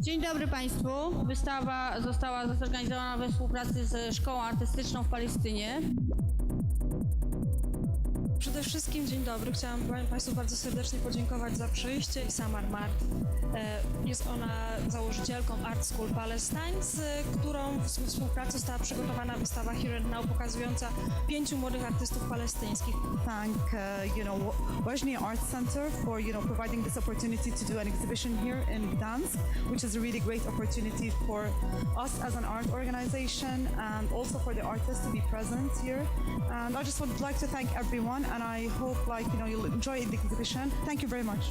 Dzień dobry Państwu. Wystawa została zorganizowana we współpracy ze Szkołą Artystyczną w Palestynie. Przede wszystkim dzień dobry. Chciałam Państwu bardzo serdecznie podziękować za przyjście Samar Mart. E, Jest ona założycielką Art School Palestine, z którą w współpracy została przygotowana wystawa Here and Now pokazująca pięciu młodych artystów palestyńskich. thank uh, you know Wajni Art Center for you know providing this opportunity to do an exhibition here in Gdansk, which is a really great opportunity for us as an art organization and also for the artists to be present here. And I just would like to thank everyone, and I hope like you know you'll enjoy the exhibition. Thank you very much.